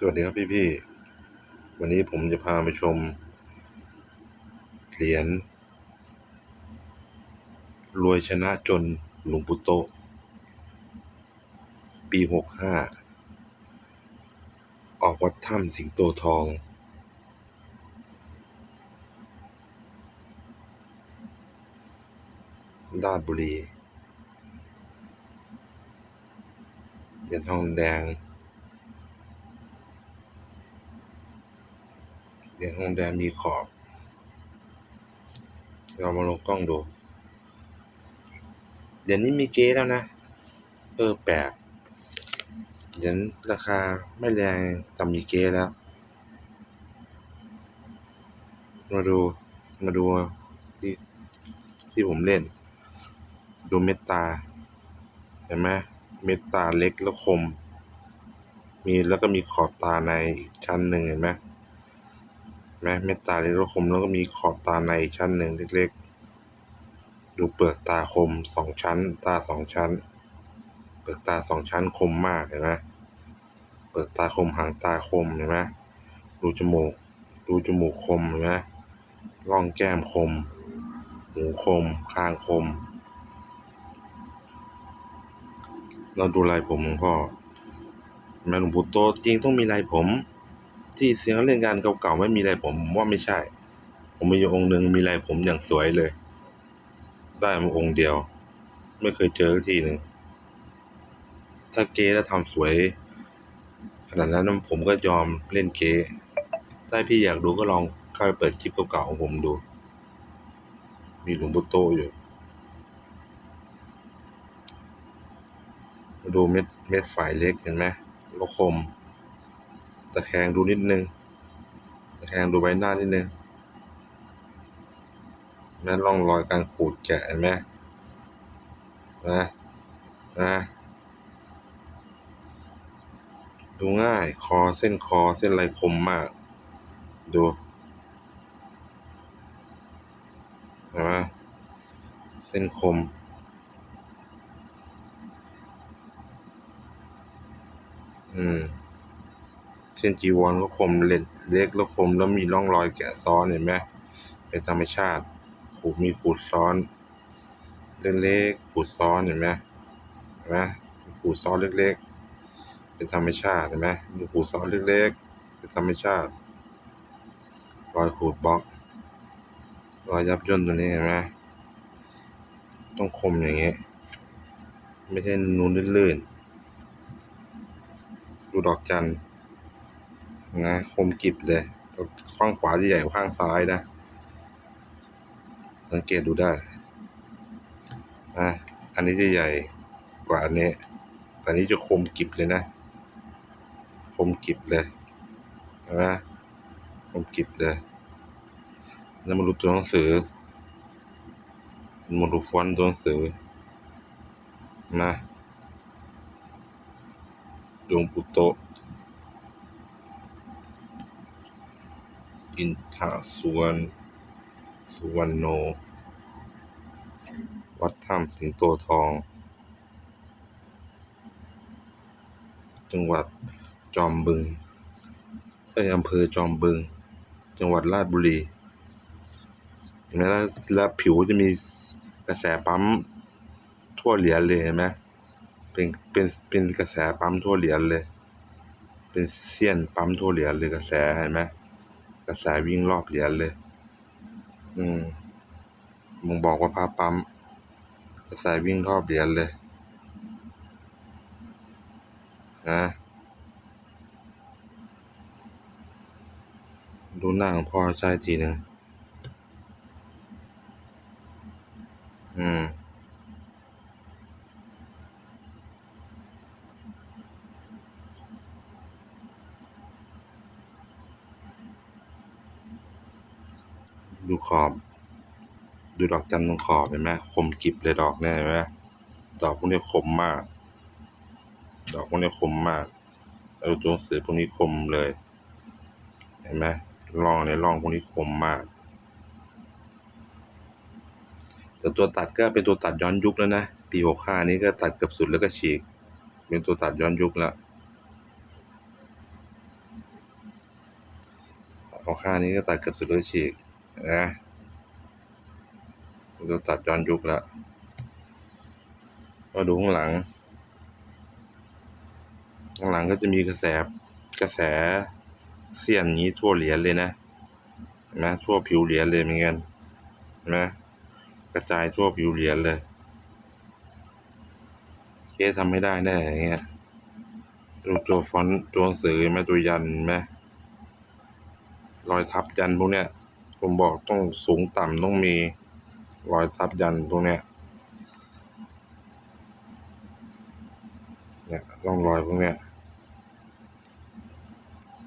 สวัสดีครับพี่พี่วันนี้ผมจะพาไปชม เหรียญรวยชนะจนหลวงปู่โต ปีหกห้าออกวัดถ้ำสิงโตทอง ราชบุรีเหรียญทองแดง เหรียญทองแดงมีขอบ เรามาลงกล้องดู เดี๋ยวนี้มีเก๊แล้วนะ เออแปลกเหรียญราคาไม่แรงแต่มีเก๊แล้ว มาดู มาดูที่ที่ผมเล่น ดูเม็ดตา เห็นไหมเม็ดตาเล็กแล้วคม มีแล้วก็มีขอบตาในอีกชั้นหนึ่งเห็นไหม นไหมเม็ดตาเล็กแล้วคมแล้วก็มีขอบตาในชั้นหนึ่งเล็กๆ ดูเปลือกตาคมสองชั้น ตาสองชั้น เปลือกตาสองชั้นคมมากเห็นไหมเปลือกตาคมหางตาคมเห็นไหมดูจมูก ดูจมูกคมเห็นไหมร่องแก้มคม หูคม คางคม เราดูลายผมของพ่อแม่หลวงปู่โตจริงต้องมีลายผม ที่เสียงเล่นงานเก่าๆไม่มีลายผมผมว่าไม่ใช่ ผมมีอยู่องค์หนึ่งมีลายผมอย่างสวยเลย ได้มาองค์เดียว ไม่เคยเจอทีหนึ่งถ้าเก๊แล้วทำสวย ขนาดนั้นผมก็ยอมเล่นเก๊ถ้าพี่อยากดูก็ลองเข้าไปเปิดคลิปเก่าๆของผมดู มีหลวงปู่โตอยู่ดูเม็ดเม็ดฝ่ายเล็กเห็นไหมโลคมะแคงดูนิดนึง ตะแคงดูใบหน้านิดนึงแม่ร่องรอยการขูดแกะเห็นไหมนะนะดูง่าย คอเส้นคอเส้นลายคมมาก ดูเห็นไหมเส้นคมอืม เส้นจีวรก็คมเล็กเล็กแล้วคมแล้วมีร่องรอยแกะซ้อนเห็นไหมเป็นธรรมชาติขูดมีขูดซ้อนเล็กๆขูดซ้อนเห็นไหมเห็นไหมขูดซ้อนเล็กๆ เป็นธรรมชาติเห็นไหมมีขูดซ้อนเล็กๆ เป็นธรรมชาติ รอยขูดบล็อก รอยยับย่นตัวนี้เห็นไหมต้องคมอย่างเงี้ยไม่ใช่นูนลื่นๆดูดอกจัน นะคมกิบเลยข้างขวาจะใหญ่กว่าข้างซ้ายนะ สังเกตดูได้นะอันนี้จะใหญ่กว่าอันนี้แต่นนี้จะคมกิบเลยนะ คมกิบเลยนะคมกิบเลย แล้วมาดูตัวหนังสือมาดูฟอนต์ตัวหนังสือนะดวงปุโตะ อินทาสุวรรณสุวรรณโน วัดถ้ำสิงโตทอง จังหวัดจอมบึงเอ้ยอำเภอจอมบึง จังหวัดราชบุรีเห็นไหมแล้วแล้วผิวจะมีกระแสปั๊มทั่วเหรียญเลยเห็นไหมเป็นเป็นเป็นกระแสปั๊มทั่วเหรียญเลย เป็นเสี้ยนปั๊มทั่วเหรียญเลยกระแสเห็นไหม กระแสวิ่งรอบเหรียญเลย อืมมึงบอกว่าพาปั๊มกระแสวิ่งรอบเหรียญเลยนะดูหน้าของพ่อใช่ทีหนึ่ง ดูขอบ ดูดอกจันทร์ตรงขอบเห็นไหมคมกริบเลยดอกเนี่ยเห็นไหมดอกพวกนี้คมมาก ดอกพวกนี้คมมากแล้วตัวหนังสือพวกนี้คมเลย เห็นไหมร่องในร่องพวกนี้คมมากแต่ตัวตัดก็เป็นตัวตัดย้อนยุคแล้วนะ ปีหกห้านี้ก็ตัดเกือบสุดแล้วก็ฉีก เป็นตัวตัดย้อนยุคแล้วอข้านี้ก็ตัดเกระสุนเลยฉีก นะเราตัดย้อนยุคแล้วมาดูข้างหลัง ข้างหลังก็จะมีกระแสกระแสเสี้ยนนี้ทั่วเหรียญเลยนะเห็นไหมทั่วผิวเหรียญเลยเหมือนกันเห็นไหมกระจายทั่วผิวเหรียญเลยเก๊ทำไม่ได้แน่อย่างเงี้ยดูตัวฟอนต์ตัวหนังสือไหมตัวยันไหมรอยทับยันพวกเนี้ย ผมบอกต้องสูงต่ำต้องมีรอยทับยันพวกเนี้ยเนี่ยร่องรอยพวกเนี้ย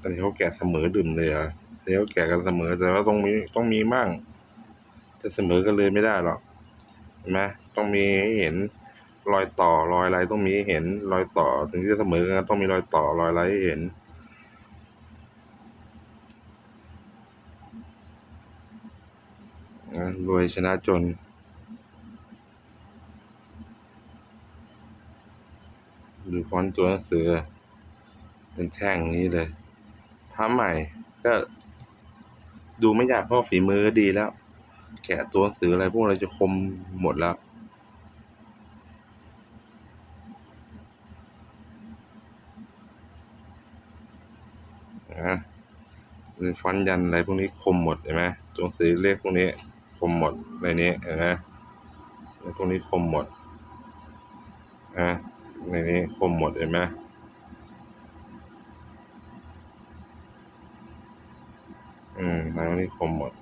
ตอนนี้เขาแกะเสมอดื่มเลยอะอันนี้เขาแกะกันเสมอแต่ว่าต้องมีต้องมีมั่งจะเสมอกันเลยไม่ได้หรอกเห็นไหมต้องมีให้เห็นรอยต่อรอยอะไรต้องมีให้เห็นรอยต่อ ถึงจะเสมอกันต้องมีรอยต่อรอยอะไรให้เห็น นะรวยชนะจน ดูฟอนต์ตัวหนังสือ เป็นแท่งนี้เลยพระใหม่ ก็ดูไม่ยากเพราะฝีมือก็ดีแล้ว แกะตัวหนังสืออะไรพวกอะไรจะคมหมดแล้วนะฟอนต์ยันอะไรพวกนี้คมหมดเห็นไหมตัวหนังสือเลขพวกนี้ มหมดในนี้เห็นไหมในพวกนี้คมหมดนะในนี้คมหมดเห็นไหมอืมในพวกนี้คมหมด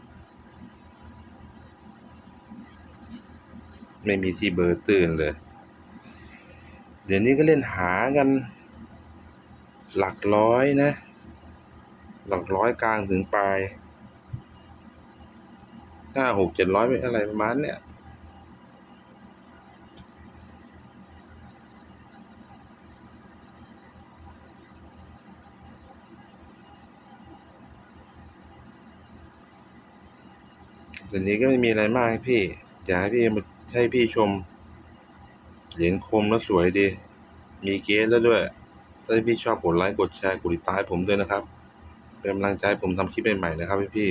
ไม่มีที่เบอร์ตื่นเลย เดี๋ยวนี้ก็เล่นหากัน หลักร้อยนะ หลักร้อยกลางถึงปลาย ห้าหกเจ็ดร้อยอะไรประมาณเนี้ยเดี๋ยวนี้ก็ไม่มีอะไรมากให้พี่ อยากให้พี่มาให้พี่ชม เหรียญคมแล้วสวยดี มีเกสแล้วด้วย ถ้าพี่ชอบกดไลค์กดแชร์กดติดตามผมด้วยนะครับ เป็นกำลังใจผมทำคลิปใหม่ๆนะครับพี่พี่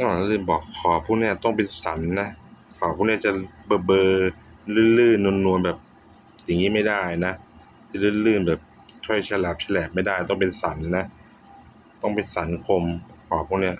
อ๋อลืมบอกขอบพวกเนี้ยต้องเป็นสันนะขอบพวกเนี้ยจะเบอร์เบอร์ลื่นๆนวลๆแบบอย่างนี้ไม่ได้นะจะลื่นๆแบบช่วยฉลับฉลบไม่ได้ต้องเป็นสันนะ ต้องเป็นสันคมขอบพวกเนี้ย